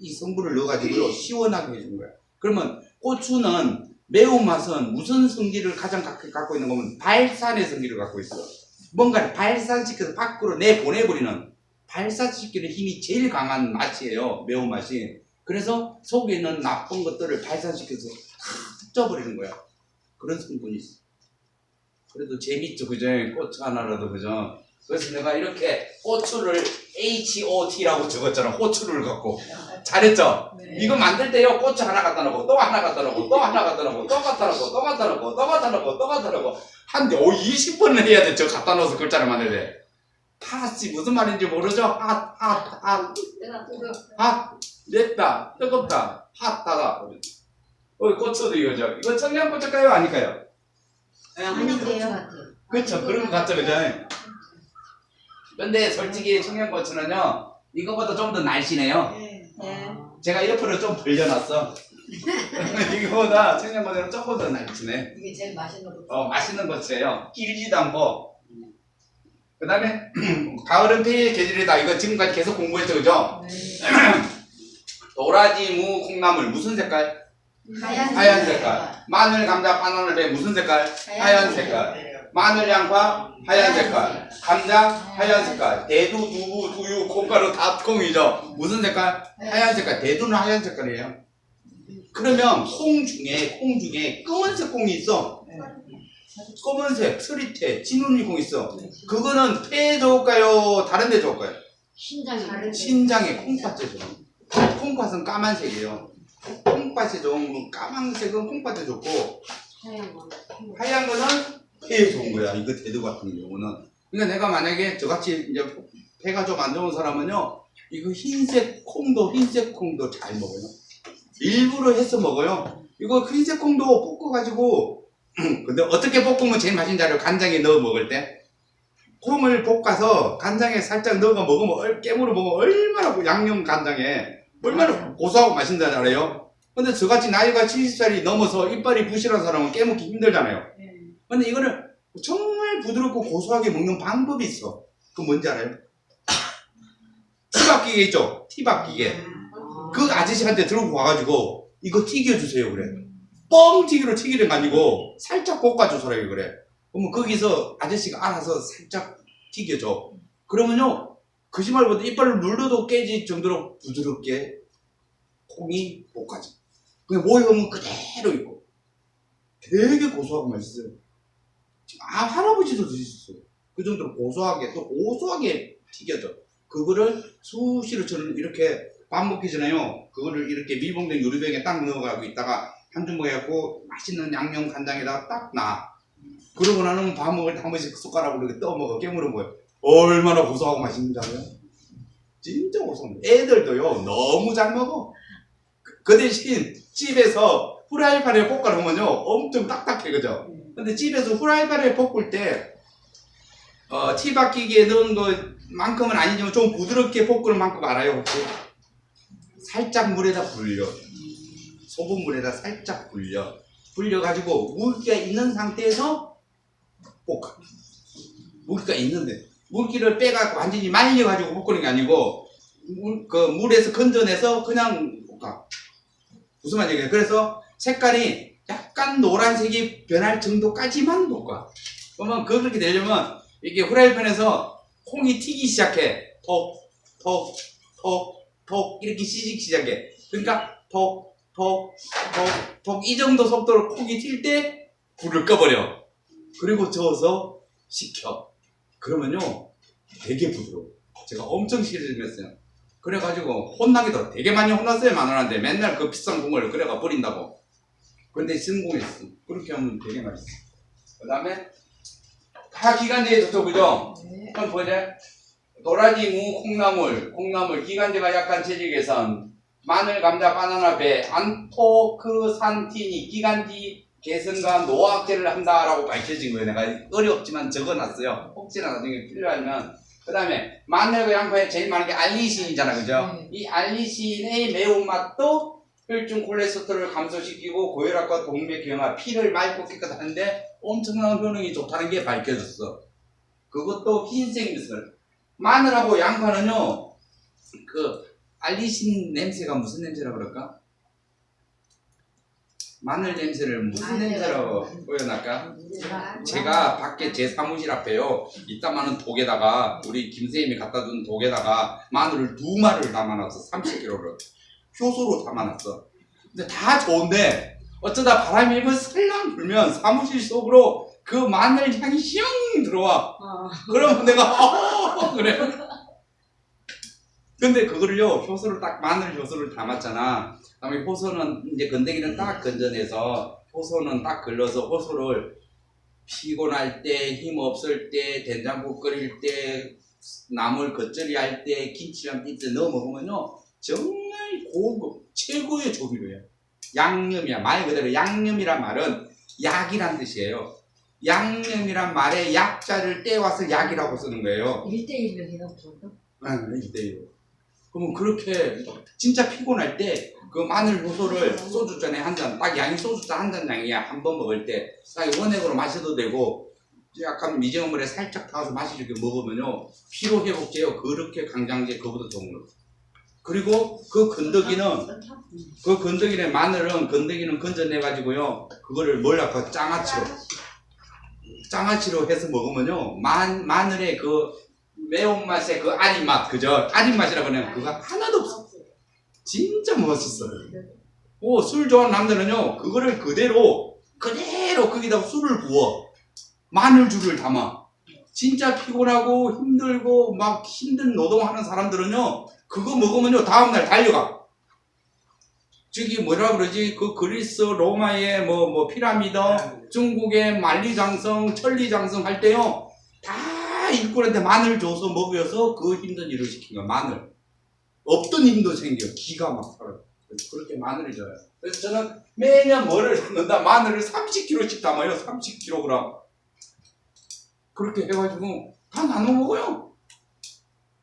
이 성분을 넣어가지고 시원하게 해준 거야. 그러면 고추는 매운맛은 무슨 성질을 가장 가- 갖고 있는 거면 발산의 성질을 갖고 있어. 뭔가를 발산시켜서 밖으로 내보내버리는 발산시키는 힘이 제일 강한 맛이에요. 매운맛이. 그래서 속에 있는 나쁜 것들을 발산시켜서 탁 쪄버리는 거야. 그런 성분이 있어. 그래도 재밌죠, 그죠? 고추 하나라도, 그죠? 그래서 내가 이렇게 고추를 H-O-T라고 적었잖아. 호추를 갖고. 잘했죠? 네. 이거 만들 때요, 고추 하나 갖다 놓고, 또 하나 갖다 놓고, 또 하나 갖다 놓고, 또 갖다 놓고, 또 갖다 놓고, 또 갖다 놓고, 또 갖다 놓고, 한 오, 20번을 해야 돼. 저 갖다 놓아서 글자를 만들 때. 팥이 무슨 말인지 모르죠? 핫, 핫, 핫, 내가 뜨거. 핫, 맵다, 뜨겁다, 핫하다. 어, 고추도 이거죠. 이거 청양고추일까요? 아닐까요? 아닌데요. 그렇죠. 그런 것 같죠, 그죠? 근데 솔직히 청양고추는요, 이거보다 좀 더 날씬해요. 네. 제가 옆으로 좀 벌려놨어. 이거보다 청양고추는 조금 더 날씬해. 이게 제일 맛있는 거. 어, 맛있는 고추예요. 길지도 않고. 그 다음에, 가을은 폐의 계절이다. 이거 지금까지 계속 공부했죠, 그죠? 네. 도라지, 무, 콩나물, 무슨 색깔? 하얀, 하얀 색깔. 마늘, 감자, 바나나, 배, 무슨 색깔? 하얀 색깔. 마늘, 양파, 하얀 색깔. 감자, 하얀 색깔. 대두, 두부, 두유, 콩가루 다 콩이죠. 무슨 색깔? 하얀 색깔. 대두는 하얀 색깔이에요. 그러면 콩 중에, 콩 중에 검은색 콩이 있어. 검은색, 스리테, 진우니 콩 있어. 그거는 폐에 좋을까요? 다른 데 좋을까요? 신장이. 신장에 콩팥에 좋은. 콩팥은 까만색이에요. 콩팥이 좋은 까만색은 콩팥에 좋고 하얀 거. 하얀 거는 폐에 좋은 거야. 이거 대두 같은 경우는. 그러니까 내가 만약에 저같이 이제 폐가 좀 안 좋은 사람은요, 이거 흰색 콩도 흰색 콩도 잘 먹어요. 일부러 해서 먹어요. 이거 흰색 콩도 볶아가지고 근데 어떻게 볶으면 제일 맛있는 줄 알아요? 간장에 넣어 먹을 때. 콩을 볶아서 간장에 살짝 넣어 먹으면 얼- 깨물어 먹으면 얼마나 그 양념 간장에 얼마나 고소하고 맛있는 줄 알아요? 근데 저같이 나이가 70살이 넘어서 이빨이 부실한 사람은 깨먹기 힘들잖아요. 근데 이거를 정말 부드럽고 고소하게 먹는 방법이 있어. 그 뭔지 알아요? 티바기계 있죠? 티바기계. 그 아저씨한테 들고 와가지고 이거 튀겨주세요 그래. 뻥 튀기로 튀기는 거 아니고 살짝 볶아주소라 그래. 그러면 거기서 아저씨가 알아서 살짝 튀겨줘. 그러면요 거짓말보다 이빨을 눌러도 깨질 정도로 부드럽게 콩이 볶아져. 그냥 모형은 그대로 있고 되게 고소하고 맛있어요. 아 할아버지도 드셨어요. 그 정도로 고소하게 또 고소하게 튀겨져. 그거를 수시로 저는 이렇게 전에요. 그거를 이렇게 밀봉된 요리병에 딱 넣어가고 있다가 한 주먹 해갖고 맛있는 양념 간장에다가 딱 놔. 그러고 나면 밥 먹을 때 한 번씩 숟가락으로 이렇게 떠먹어 깨물어 먹어요. 얼마나 고소하고 맛있는지 알아요? 진짜 고소합니다. 애들도요 너무 잘 먹어. 그- 그 대신 집에서 후라이팬에 볶아 놓으면요 엄청 딱딱해 그죠? 근데 집에서 후라이팬에 볶을 때 어, 티바퀴기에 넣은 것만큼은 아니지만 좀 부드럽게 볶는 만큼 알아요 혹시? 살짝 물에다 불려. 소금 물에다 살짝 불려. 불려 가지고 물기가 있는 상태에서 볶아. 물기가 있는데. 물기를 빼갖고 완전히 말려 가지고 볶는 게 아니고 물, 그 물에서 건져내서 그냥 볶아. 무슨 말이에요? 그래서 색깔이 약간 노란색이 변할 정도까지만 볶아 그러면 그렇게 되려면 이게 후라이팬에서 콩이 튀기 시작해. 톡 톡 톡 톡 이렇게 시식 시작해. 그러니까 톡 톡 톡 톡 이 정도 속도로 콩이 튈 때 불을 꺼버려. 그리고 저어서 식혀. 그러면요 되게 부드러워. 제가 엄청 시름했어요. 그래가지고 혼나기도 되게 많이 혼났어요 마누라한테. 맨날 그 비싼 국물을 끓여가 버린다고 근데 성공했어 그렇게 하면 되게 맛있어 그 다음에 다 기관지에 좋죠 그죠? 네. 한번 보자. 도라지, 무, 콩나물, 콩나물, 기관지가 약한 체질 개선, 마늘, 감자, 바나나, 배, 안토크산틴이 기관지 개선과 노화학제를 한다라고 밝혀진 거예요. 내가 어렵지만 적어놨어요. 혹시나 나중에 필요하면. 그 다음에 마늘과 양파에 제일 많은 게 알리신이잖아, 그죠? 네. 이 알리신의 매운맛도 혈중 콜레스테롤을 감소시키고 고혈압과 동맥경화, 피를 맑고 깨끗하는데 엄청난 효능이 좋다는 게 밝혀졌어. 그것도 흰색 미술. 마늘하고 양파는요, 그, 알리신 냄새가 무슨 냄새라 그럴까? 마늘 냄새를 무슨. 냄새라고 표현할까? 제가 밖에 제 사무실 앞에요. 이따마는 독에다가 우리 김쌤이 갖다 준 독에다가 마늘을 두 마리를 담아놨어. 30kg를. 효소로 담아놨어. 근데 다 좋은데 어쩌다 바람이 일번 슬랑 불면 사무실 속으로 그 마늘 향이 슝 들어와. 어, 그러면 내가 어 그래. 근데 그거를요 효소를 딱 마늘 효소를 담았잖아. 그다음에 효소는 이제 건더기는 딱 건져내서 효소는 딱 걸러서 효소를 피곤할 때, 힘 없을 때, 된장국 끓일 때, 나물 겉절이 할 때, 김치랑 빈대 넣어 먹으면요 정말 고급 최고의 조미료예요. 양념이야 말 그대로 양념이란 말은 약이란 뜻이에요. 양념이란 말에 약자를 떼와서 약이라고 쓰는 거예요. 1대1로 해가 보통 응, 이때요. 그러면 그렇게 진짜 피곤할 때 그 마늘 효소를 소주잔에 한 잔, 딱 양이 소주잔 한 잔 양이야. 한 번 먹을 때. 딱 원액으로 마셔도 되고, 약간 미지근 물에 살짝 타서 마시게 먹으면요. 피로 회복제요. 그렇게 강장제 그보다 좋은 거. 그리고 그 건더기는, 그 건더기는 마늘은 건더기는 건져내 가지고요. 그거를 뭘 할까? 장아찌로. 장아찌로 해서 먹으면요. 마, 마늘의 그 매운맛의 그 아린 맛, 그죠? 아린 맛이라 그러면 그거 하나도 없어. 진짜 멋있어요. 오, 술 좋아하는 남자는요, 그거를 그대로, 그대로 거기다가 술을 부어. 마늘주를 담아. 진짜 피곤하고 힘들고 막 힘든 노동하는 사람들은요, 그거 먹으면요, 다음날 달려가. 저기 뭐라 그러지? 그 그리스 로마의 뭐, 뭐 피라미드, 중국의 만리장성, 천리장성 할 때요, 다 일꾼한테 마늘 줘서 먹여서 그 힘든 일을 시킨 거야, 마늘. 없던 힘도 생겨. 기가 막 살아요. 그렇게 마늘을 줘요. 그래서 저는 매년 뭐를 넣는다? 마늘을 30kg씩 담아요. 30kg. 그렇게 해가지고 다 나눠 먹어요.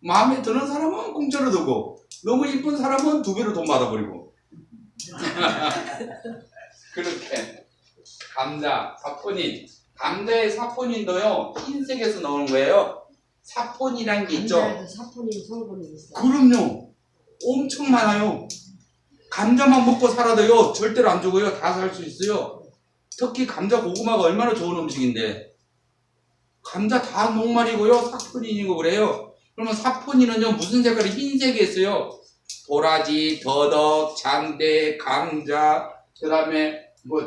마음에 드는 사람은 공짜로 두고, 너무 이쁜 사람은 두 배로 돈 받아버리고. 그렇게. 감자, 사포닌. 감자의 사포닌도요, 흰색에서 나오는 거예요. 사포닌이란 게 있죠. 사포닌 성분이 있어 그럼요. 엄청 많아요. 감자만 먹고 살아도요, 절대로 안 죽어요. 다 살 수 있어요. 특히 감자 고구마가 얼마나 좋은 음식인데. 감자 다 녹말이고요, 사포닌이고 그래요. 그러면 사포닌은요, 무슨 색깔이 흰색이 있어요. 도라지, 더덕, 장대, 감자, 그 다음에 뭐,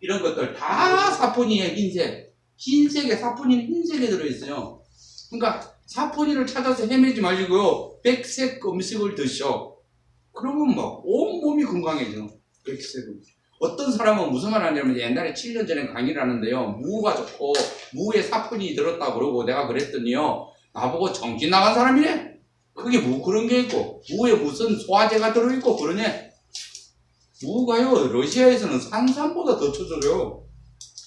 이런 것들 다 사포닌의 흰색. 흰색에, 사포닌 흰색에 들어있어요. 그러니까 사포닌을 찾아서 헤매지 마시고요. 백색 음식을 드셔. 그러면 뭐, 온몸이 건강해져. 백색 음식. 어떤 사람은 무슨 말 하냐면 옛날에 7년 전에 강의를 하는데요. 무가 좋고, 무에 사포닌이 들었다 그러고 내가 그랬더니요. 나보고 정신 나간 사람이래. 그게 뭐 그런 게 있고, 무에 무슨 소화제가 들어있고 그러네. 무가요, 러시아에서는 산삼보다 더 쳐져요.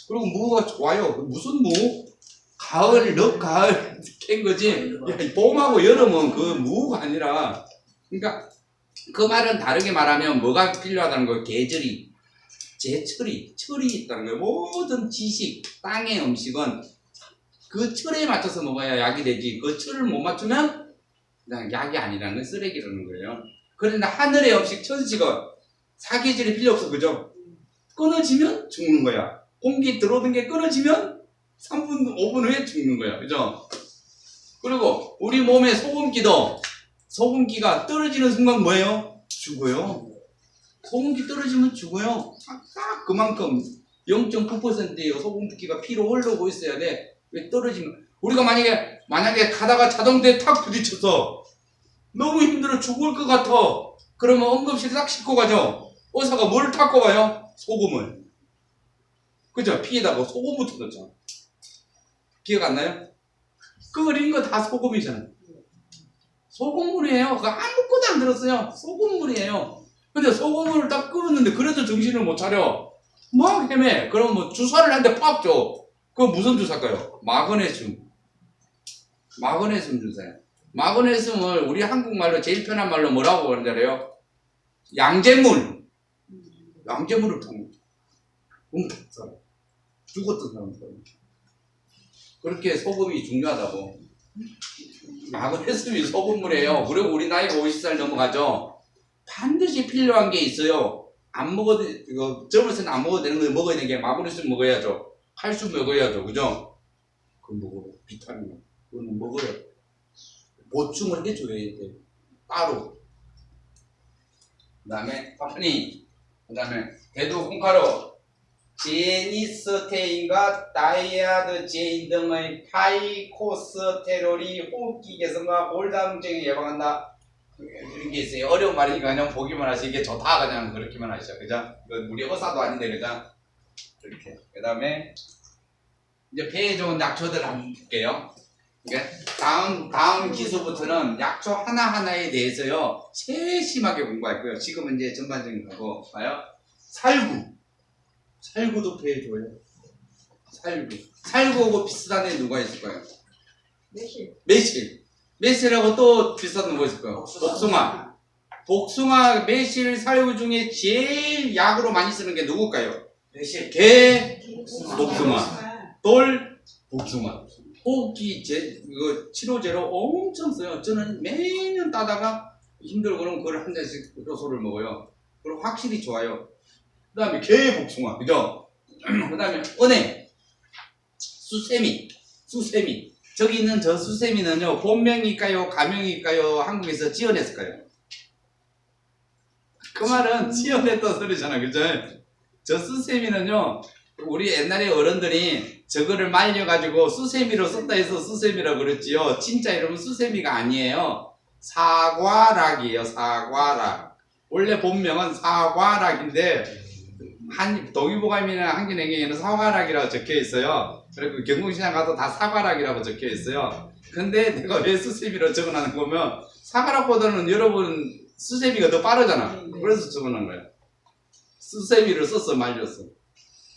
그리고 무가 좋아요. 무슨 무? 가을, 늦 가을 캔 거지. 야, 봄하고 여름은 그 무가 아니라. 그러니까 그 말은 다르게 말하면 뭐가 필요하다는 거예요. 계절이, 제철이, 철이 있다는 거예요. 모든 지식, 땅의 음식은 그 철에 맞춰서 먹어야 약이 되지. 그 철을 못 맞추면 그냥 약이 아니라는 건 쓰레기라는 거예요. 그런데 하늘의 음식, 천식은 사계절이 필요 없어. 그죠? 끊어지면 죽는 거야. 공기 들어오는 게 끊어지면 3분, 5분 후에 죽는 거야. 그죠? 그리고 우리 몸의 소금기도 소금기가 떨어지는 순간 뭐예요? 죽어요. 소금기 떨어지면 죽어요. 딱, 딱 그만큼 0.9%예요. 소금기가 피로 흘러고 있어야 돼. 왜 떨어지면 우리가 만약에 만약에 가다가 자동차에 탁 부딪혀서 너무 힘들어 죽을 것 같아. 그러면 응급실 딱 싣고 가죠. 의사가 뭐를 닦고 가요? 소금을. 그죠? 피에다가 소금부터 넣잖아. 기억 안 나요? 끓인 거 다 소금이잖아요. 소금물이에요. 그거 아무것도 안 들었어요. 소금물이에요. 근데 소금물을 딱 끓였는데 그래도 정신을 못 차려. 막 헤매. 그럼 뭐 주사를 한 대 팍 줘. 그거 무슨 주사일까요? 마그네슘. 마그네슘 주사예요. 마그네슘을 우리 한국말로 제일 편한 말로 뭐라고 그러잖아요? 양잿물. 양잿물을 통. 음탁 사람. 죽었던 사람. 그렇게 소금이 중요하다고. 마그네슘이 소금물이에요. 그리고 우리 나이가 50살 넘어가죠. 반드시 필요한 게 있어요. 안 먹어도, 젊었을 때안 먹어도 되는 거 먹어야 되는 게 마그네슘 먹어야죠. 칼슘 먹어야죠. 그죠? 그 먹어. 비타민. 그거는 먹어요. 보충을 해줘야 돼. 따로. 그 다음에 파프니. 그 다음에 대두 콩가루. 제니스테인과 다이아드 제인 등의 파이코스테롤이 호흡기 개선과 골다공증을 예방한다. 이런 게 있어요. 어려운 말이니까 그냥 보기만 하시 이게 좋다 그냥 그렇게만 하시죠. 그죠? 우리 의사도 아닌데 그죠? 이렇게. 그 다음에 이제 폐에 좋은 약초들 한번 볼게요. 이게 다음 다음 기수부터는 약초 하나 하나에 대해서요 세심하게 공부할 거예요. 지금은 이제 전반적인 거고 봐요. 살구, 살구도 폐에 좋아요. 살구, 살구하고 비슷한 애 누가 있을까요? 매실. 매실, 매실하고 또 비슷한 누가 있을까요? 복숭아. 복숭아, 복숭아, 매실, 살구 중에 제일 약으로 많이 쓰는 게 누굴까요? 개, 복숭아. 돌, 복숭아. 호흡기 제, 이거 치료제로 엄청 써요. 저는 매년 따다가 힘들고 그러면 그걸 한 잔씩 효소를 먹어요. 그리고 확실히 좋아요. 그 다음에 개 복숭아. 그죠? 그 다음에 은행. 수세미. 수세미. 저기 있는 저 수세미는요, 본명일까요? 가명일까요? 한국에서 지어냈을까요? 그 말은 지어냈던 소리잖아. 그죠? 저 수세미는요, 우리 옛날에 어른들이 저거를 말려가지고 수세미로 썼다 해서 수세미라고 그랬지요. 진짜 이름은 수세미가 아니에요. 사과락이에요. 사과락. 원래 본명은 사과락인데 한 동의보감이나 한길행경에는 사과락이라고 적혀 있어요. 그리고 경공시장 가도 다 사과락이라고 적혀 있어요. 근데 내가 왜 수세미로 적어놓는 거면 사과락보다는 여러분 수세미가 더 빠르잖아. 그래서 적어놓은 거야. 수세미를 써서 말렸어.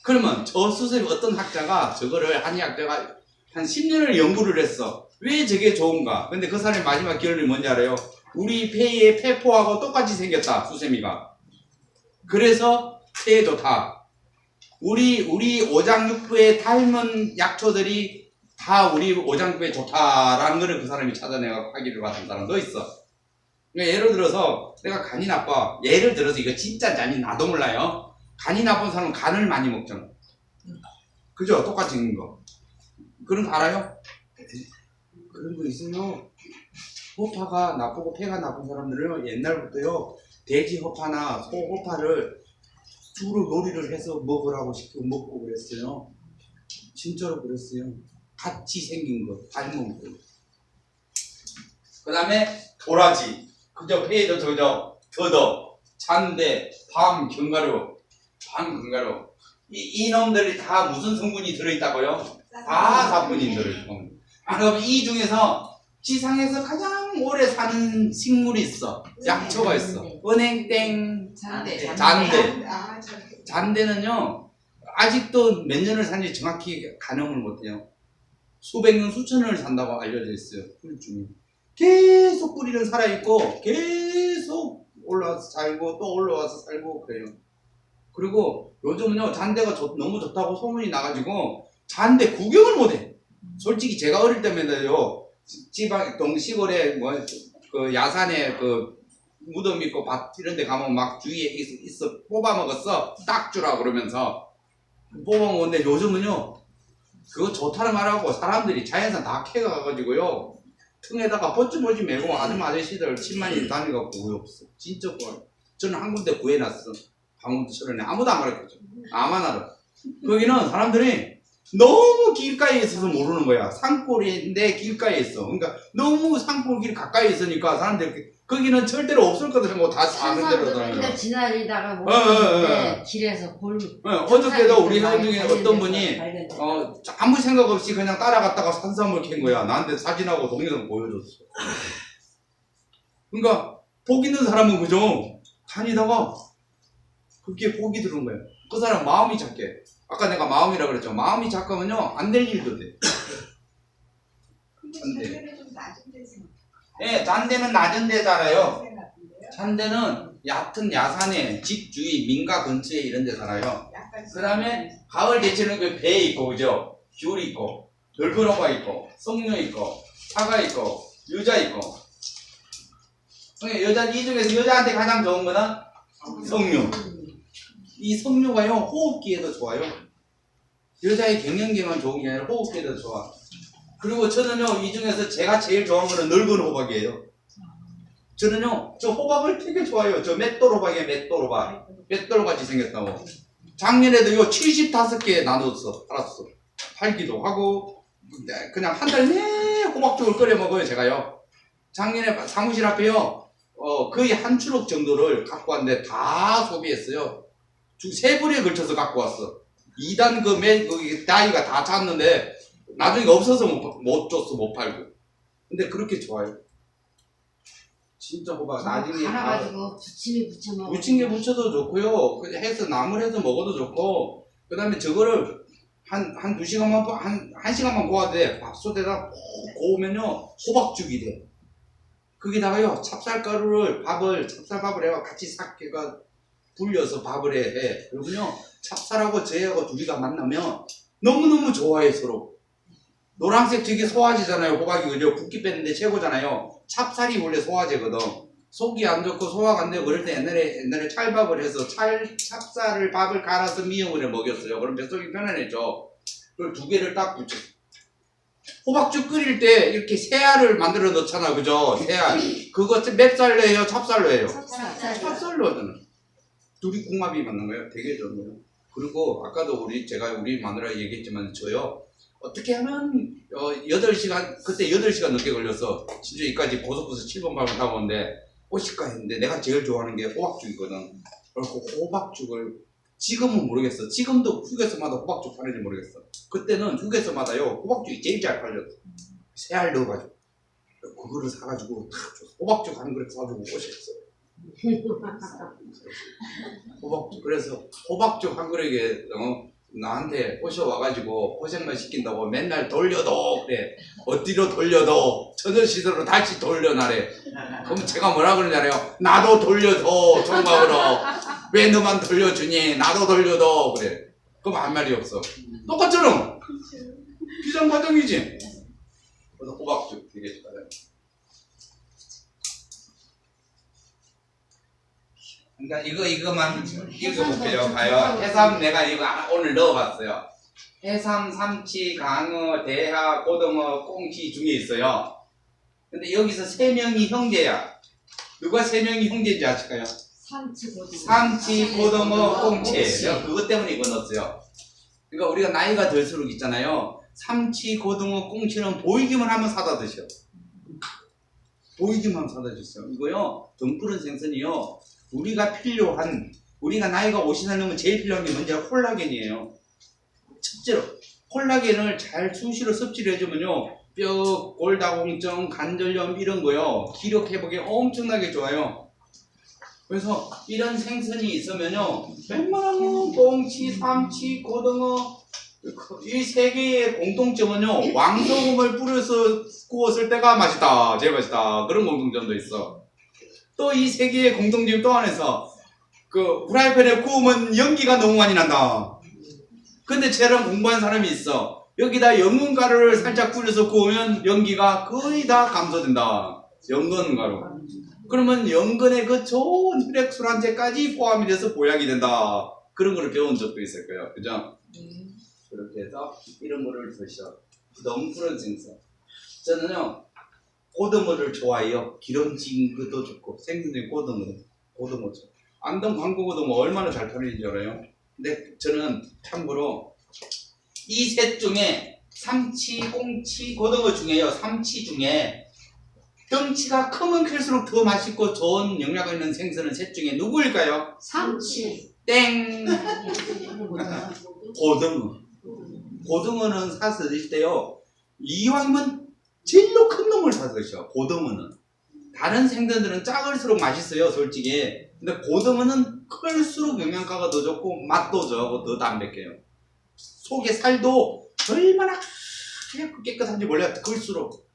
그러면 저 수세미 어떤 학자가 저거를 한의학자가 한 10년을 연구를 했어. 왜 저게 좋은가? 근데 그 사람의 마지막 결론이 뭔지 알아요? 우리 폐의 폐포하고 똑같이 생겼다, 수세미가. 그래서 폐에 좋다. 우리, 우리 오장육부에 닮은 약초들이 다 우리 오장육부에 좋다라는 거를 그 사람이 찾아내고 하기를 받은 사람도 있어. 그러니까 예를 들어서 내가 간이 나빠. 예를 들어서 이거 진짜 아니 나도 몰라요. 간이 나쁜 사람은 간을 많이 먹잖아. 그죠? 똑같이 있는 거. 그런 거 알아요? 그런 거 있어요. 호파가 나쁘고 폐가 나쁜 사람들은 옛날부터요. 돼지 호파나 소 호파를 주로 놀이를 해서 먹으라고 시켜 먹고 그랬어요. 진짜로 그랬어요. 같이 생긴 거, 닮은 거. 그 다음에 도라지. 그죠? 폐에도 저죠? 더덕, 잔대, 밤, 견과류, 밤, 견과류. 이, 이놈들이 다 무슨 성분이 들어있다고요? 다 사뿐이 들어있고. 아, 그럼 이 중에서 지상에서 가장 오래 사는 식물이 있어. 약초가 있어. 은행땡. 잔대. 잔대. 아, 잔대. 잔대는요, 아직도 몇 년을 산지 정확히 가늠을 못해요. 수백 년, 수천 년을 산다고 알려져 있어요. 풀 중에. 계속 뿌리는 살아있고, 계속 올라와서 살고, 또 올라와서 살고, 그래요. 그리고 요즘은요, 잔대가 좋- 너무 좋다고 소문이 나가지고, 잔대 구경을 못해. 솔직히 제가 어릴 때면요, 지- 지방, 동, 시골에, 뭐, 그 야산에 그 무덤 있고 밭 이런 데 가면 막 주위에 있어, 있어 뽑아 먹었어. 딱 주라 그러면서. 뽑아 먹었는데 요즘은요, 그거 좋다는 말하고 사람들이 자연산 다 캐가 가지고요, 틈에다가 버찌버찌 메고 아줌마 아저씨들 7만이 다니고 구해 없어. 진짜 구해. 저는 한 군데 구해놨어. 강원도처럼 아무도 안 가르쳐줘. 알아. 거기는 사람들이 너무 길가에 있어서 모르는 거야. 산골인데 길가에 있어. 그러니까 너무 산골길 가까이 있으니까 사람들이 거기는 절대로 없을 거다 생각하고 다 아는 대로 산사람들이 다녀요. 그냥 지나리다가 못 어, 어, 어, 봤는데 길에서 볼. 어, 어저께도 우리 형 중에 어떤 분이 어, 아무 생각 없이 그냥 따라갔다가 산삼을 캔 거야. 나한테 사진하고 동영상 보여줬어. 그러니까 복 있는 사람은 그죠? 다니다가 그게 복이 들은 거야. 그 사람 마음이 작게. 아까 내가 마음이라 그랬죠. 마음이 작으면요 안 될 일도 돼. 잔대. 낮은 데서. 예, 잔대는 낮은 데 살아요. 잔대 같은데요? 잔대는 얕은 야산에 집 주위 민가 근처에 이런 데 살아요. 약간 그다음에 가을 개체는 그배 있고 그죠? 귤 있고 호가 있고 석류 있고 사과 있고 유자 있고. 여자 이 중에서 여자한테 가장 좋은 거는 석류 이 석류가요 호흡기에도 좋아요. 여자의 갱년기만 좋은 게 아니라 호흡기에도 좋아. 그리고 저는요 이 중에서 제가 제일 좋아하는 거는 늙은 호박이에요. 저는요 저 호박을 되게 좋아해요. 저 맷돌 호박이에요 맷돌 호박. 맷돌 같이 생겼다고 작년에도 요 75개 나눴어 팔았어. 팔기도 하고 네, 그냥 한 달 내내 호박죽을 끓여 먹어요 제가요. 작년에 사무실 앞에요. 어, 거의 한 추럭 정도를 갖고 왔는데 다 소비했어요. 세 불에 걸쳐서 갖고 왔어. 2단 그 맨, 거기 나이가 다 찼는데 나중에 없어서 못, 못 줬어 못 팔고. 근데 그렇게 좋아요 진짜 호박 나중에 다 갈아가지고 부침이 부쳐 먹어. 무침개 부쳐도 좋고요. 그냥 해서 나물 해서 먹어도 좋고. 그 다음에 저거를 한, 한 두 시간만, 구- 한, 한 시간만 구워야 돼. 밥솥에다 푹 구우면요. 호박죽이 돼. 거기다가요. 찹쌀가루를, 밥을, 찹쌀밥을 해가 같이 싹 해가 불려서 밥을 해. 해. 그러면요. 찹쌀하고 저하고 둘이가 만나면 너무 너무 좋아해, 서로. 노란색 저게 소화제잖아요. 호박이 그죠? 붓기 뺐는데 최고잖아요. 찹쌀이 원래 소화제거든. 속이 안 좋고 소화가 안 되고 그럴 때 옛날에 옛날에 찰밥을 해서 찰 찹쌀을 밥을 갈아서 미역을 해 먹였어요. 그럼 뱃속이 편안해져. 그걸 두 개를 딱 붙여. 호박죽 끓일 때 이렇게 새알을 만들어 넣잖아, 그죠? 새알. 그거 맵쌀로 해요, 찹쌀로 해요. 찹쌀. 찹쌀로 하잖아. 둘이 궁합이 맞는 거예요. 되게 거예요. 그리고 아까도 우리 제가 우리 마누라 얘기했지만 저요. 어떻게 하면 어 8시간 그때 8시간 넘게 걸려서 진짜 여기까지 고속버스 7번 밟고 타고 오는데 오실까 했는데 내가 제일 좋아하는 게 호박죽이거든. 그래서 호박죽을 지금은 모르겠어. 지금도 휴게소마다 호박죽 파는지 모르겠어. 그때는 휴게소마다요 호박죽이 제일 잘 팔렸어. 새알 넣어가지고 그거를 사가지고. 호박죽 한 그릇 사주고 오셨어. 호박죽 그래서 호박죽 한 그릇에 어, 나한테 꼬셔와가지고 고생만 시킨다고 맨날 돌려도 그래. 어디로 돌려도 시설로 다시 돌려놔래. 그럼 제가 뭐라 그러냐래요? 나도 돌려줘 총각으로. 왜 너만 돌려주니? 나도 돌려도. 그래. 그럼 한 말이 없어. 똑같잖아. 비상 과정이지. 그래서 호박죽 되게 좋아 그러니까 이거 이거만 읽어볼게요. 봐요. 해삼 내가 이거 아- 오늘 넣어봤어요. 해삼, 삼치, 강어, 대하, 고등어, 꽁치 중에 있어요. 근데 여기서 세 명이 형제야. 누가 세 명이 형제인지 아실까요? 삼치 고등어. 삼치, 고등어, 꽁치. 꽁치. 내가 그것 때문에 이거 넣었어요. 그러니까 우리가 나이가 들수록 있잖아요. 삼치, 고등어, 꽁치는 보이기만 하면 사다 드셔. 보이기만 사다 주세요. 이거요, 등푸른 생선이요, 우리가 필요한, 우리가 나이가 50살 넘으면 제일 필요한 게 뭔지 콜라겐이에요. 첫째로, 콜라겐을 잘 수시로 섭취를 해주면요, 뼈, 골다공증, 관절염 이런 거요, 기력 회복에 엄청나게 좋아요. 그래서 이런 생선이 있으면요, 웬만하면 꽁치, 삼치, 고등어, 이 세 개의 공통점은요, 왕소금을 뿌려서 구웠을 때가 맛있다, 제일 맛있다. 그런 공통점도 있어. 또 이세 개의 공통점 또 안에서, 그, 프라이팬에 구우면 연기가 너무 많이 난다. 근데 쟤랑 공부한 사람이 있어. 여기다 연근가루를 살짝 뿌려서 구우면 연기가 거의 다 감소된다. 연근가루. 그러면 연근의 그 좋은 혈액 순환제까지 포함이 돼서 보약이 된다. 그런 거를 배운 적도 있을 거예요. 그죠? 그렇게 해서 이런 거를 드셔. 너무 푸른 생선. 저는요, 고등어를 좋아해요. 기름진 것도 좋고, 생선된 고등어, 고등어 좋아. 안동 광고 고등어 얼마나 잘 팔리는지 알아요? 근데 저는 참고로 이 셋 중에 삼치, 꽁치, 고등어 중에요. 삼치 중에 덩치가 크면 클수록 더 맛있고 좋은 영양 있는 생선은 셋 중에 누구일까요? 삼치. 땡! 고등어. 고등어는 사서 드실 때요. 이왕이면 제일로 큰 놈을 사서 드셔. 고등어는. 다른 생선들은 작을수록 맛있어요, 솔직히. 근데 고등어는 클수록 영양가가 더 좋고 맛도 좋고 더 담백해요. 속에 살도 얼마나 하얗고 깨끗한지 몰라요. 클수록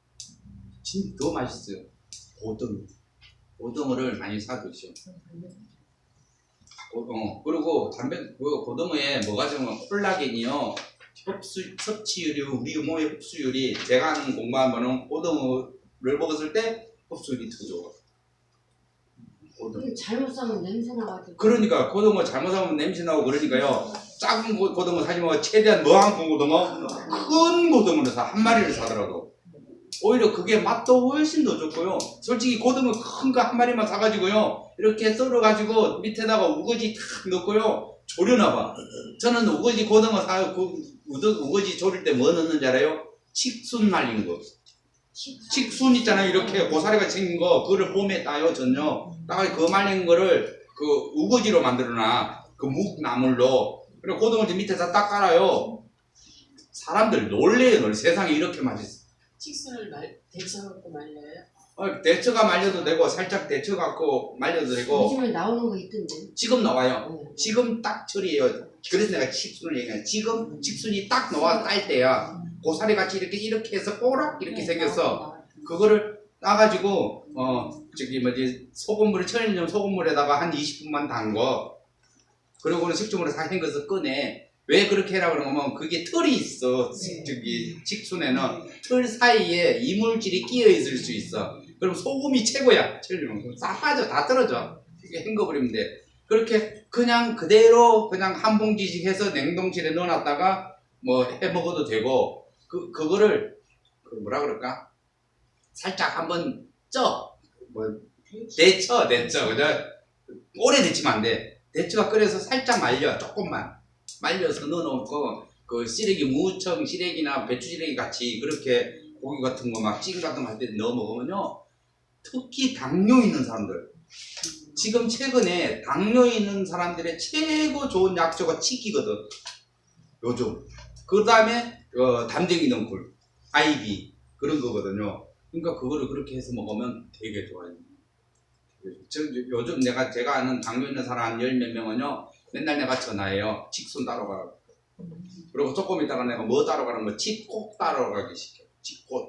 진짜 더 맛있어요. 고등어. 고등어를 많이 사 드셔. 고- 어, 그리고 담배, 그 고등어에 뭐가 좋으면 콜라겐이요. 흡수 섭취율이 우리 몸의 흡수율이 제가 하는 공부한 거는 고등어를 먹었을 때 흡수율이 더 좋아. 고등어. 잘못 싸면 냄새 나가지고. 그러니까 고등어 잘못 하면 냄새 나고 그러니까요. 작은 고- 고등어 사지 말고 최대한 뭐한큰 고등어, 큰 고등어를 사 한 마리를 사더라도 오히려 그게 맛도 훨씬 더 좋고요. 솔직히 고등어 큰 거 한 마리만 사가지고요. 이렇게 썰어가지고 밑에다가 우거지 탁 넣고요. 조려놔봐. 저는 우거지 고등어 사, 그, 우거- 우거지 조릴 때 뭐 넣는지 알아요? 칡순 말린 거. 칡순 있잖아요. 이렇게 고사리가 생긴 거, 그거를 봄에 따요, 전요. 따가 그 말린 거를 그 우거지로 만들어놔. 그 묵나물로. 그리고 고등어를 밑에다 딱 깔아요. 사람들 놀래요, 놀 세상에 이렇게 맛있어. 칙순을 말 데쳐갖고 말려요. 어, 데쳐가 말려도 되고, 살짝 데쳐갖고 말려도 되고, 요즘에 나오는 거 있던데. 지금 나와요. 어. 지금 딱 처리해요. 그래서 내가 칡순을 얘기해. 지금 칡순이 딱 나와 딸 때야. 고사리 같이 이렇게 이렇게 해서 꼬락 이렇게 생겼어. 그거를 따가지고 어 저기 뭐지 소금물을 천일염 소금물에다가 한 20분만 담궈. 그리고는 식초물에 다 헹궈서 꺼내. 왜 그렇게 해라 그러면 그게 털이 있어. 네. 저기 식순에는 털 사이에 이물질이 끼어 있을 수 있어. 그럼 소금이 최고야. 천일염 싹 빠져. 다 떨어져. 이게 헹궈버리면 돼. 그렇게 그냥 그대로 그냥 한 봉지씩 해서 냉동실에 넣어놨다가 뭐 해 먹어도 되고 그 그거를 그 뭐라 그럴까? 살짝 한번 쪄 뭐 데쳐 데쳐. 그죠? 오래 데치면 안돼. 데쳐가 끓여서 살짝 말려. 조금만. 말려서 넣어놓고 그 시래기 무청 시래기나 배추 시래기 같이 그렇게 고기 같은 거 막 찌개 같은 거 할 때 넣어 먹으면요 특히 당뇨 있는 사람들 지금 최근에 당뇨 있는 사람들의 최고 좋은 약초가 치기거든. 요즘. 그 다음에 어, 담쟁이 넝쿨, 아이비 그런 거거든요. 그러니까 그거를 그렇게 해서 먹으면 되게 좋아요. 요즘 내가 제가 아는 당뇨 있는 사람 한열몇 명은요. 맨날 내가 전화해요. 칙순 따러 가라고. 그리고 조금 있다가 내가 뭐 따러 가는 거 칙꼭 따러 가기 시켜. 칙꽃.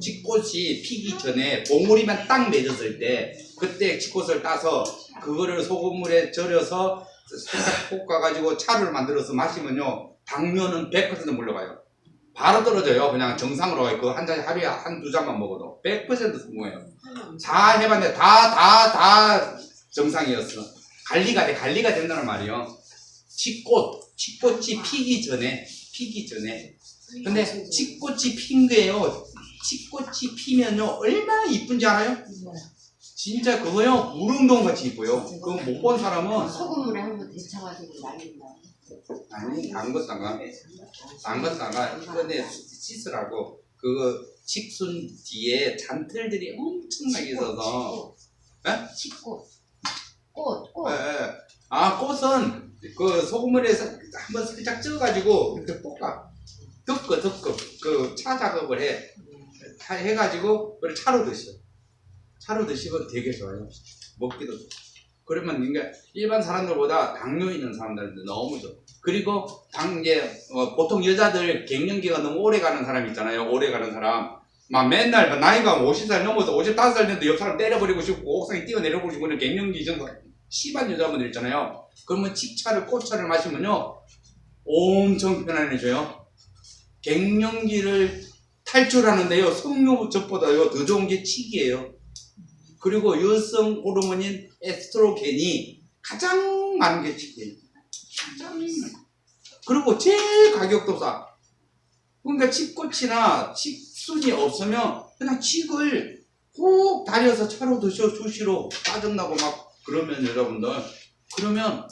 칙꽃이 피기 전에 봉우리만 딱 맺었을 때 그때 칙꽃을 따서 그거를 소금물에 절여서 살짝 볶아가지고 차를 만들어서 마시면요. 당뇨는 100% 물러가요. 바로 떨어져요. 그냥 정상으로 가요. 그한 잔 하루에 한 두 잔만 먹어도 100% 성공해요. 다 해봤는데 다 다 다 정상이었어. 관리가 돼. 관리가 된다는 말이요. 칙꽃 칙꽃이 피기 전에 피기 전에. 근데 칙꽃이 핀 거예요 칙꽃이 피면요 얼마나 이쁜지 알아요? 진짜 그거요 무릉동 같이 이뻐요. 그거 못본 사람은 소금물에 한번 데쳐가지고 말린다. 아니 담갔다가 담갔다가 꺼내 씻으라고 그거 칡순 뒤에 잔털들이 엄청나게 있어서 칡꽃. 꽃, 꽃. 예, 예. 아 꽃은 그 소금물에 서- 한번 살짝 쪄가지고 이렇게 볶아 덮고 덮고 그 차 작업을 해 다 해가지고 그걸 차로 드셔. 차로 드시면 되게 좋아요. 먹기도 좋고. 그러면 그러니까 일반 사람들보다 당뇨 있는 사람들한테 너무 좋아. 그리고 당 이제 어, 보통 여자들 갱년기가 너무 오래 가는 사람 있잖아요. 오래 가는 사람. 막 맨날 막 나이가 50살 넘어서 55살 됐는데 옆 사람 때려버리고 싶고 옥상에 뛰어내려보고 싶고 갱년기 정도 심한 여자분들 있잖아요. 그러면 칡차를 꽃차를 마시면요. 엄청 편안해져요. 갱년기를 탈출하는데요. 성료적보다요 더 좋은 게 칡이에요. 그리고 여성 호르몬인 에스트로겐이 가장 많은 게 칡이에요. 가장. 그리고 제일 가격도 싸 그러니까 칡꽃이나 칡순이 없으면 그냥 칡을 꼭 다려서 차로 드셔 수시로 짜증나고 막 그러면 여러분들. 그러면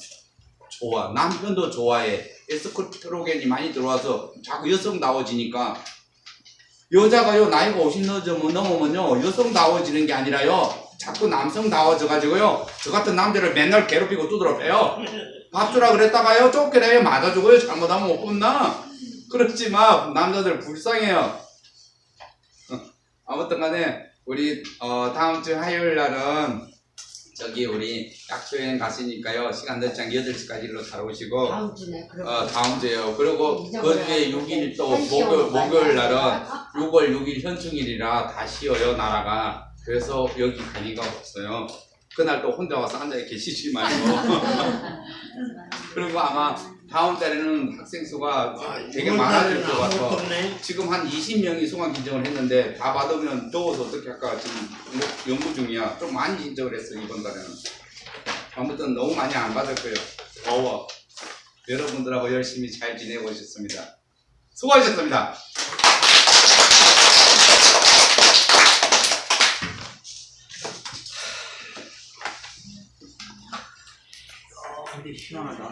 좋아. 남편도 좋아해. 에스트로겐이 많이 들어와서 자꾸 여성다워지니까 여자가요 나이가 50 넘으면 넘으면요 여성다워지는 게 아니라요 자꾸 남성다워져가지고요 저 같은 남자를 맨날 괴롭히고 두드려 패요. 밥 주라 그랬다가요 쫓겨내요 맞아주고요 잘못하면 못 본나 그렇지 마 남자들 불쌍해요. 어, 아무튼 간에 우리 어, 다음 주 화요일 날은 저기 우리 약초여행 갔으니까요 시간 늦지 않게 8시까지 일로 잘 오시고 다음 주네. 그럼. 어, 다음 주에요. 그리고 그. 뒤에 6일 또 목요일, 목요일 날은 하니까. 6월 6일 현충일이라 다 쉬어요, 나라가. 그래서 여기 가기가 없어요. 그날 또 혼자 와서 앉아 계시지 말고. 그리고 아마 다음 달에는 학생 수가 아, 되게 이번 많아질 달에는 것 같아. 아무것도 없네. 지금 한 20명이 소강 신청을 했는데 다 받으면 더워서 어떻게 할까 지금 연구 중이야. 좀 많이 신청을 했어 이번 달에는. 아무튼 너무 많이 안 받을 거예요. 더워. 여러분들하고 열심히 잘 지내고 있었습니다. 수고하셨습니다. 아, 근데 시원하다.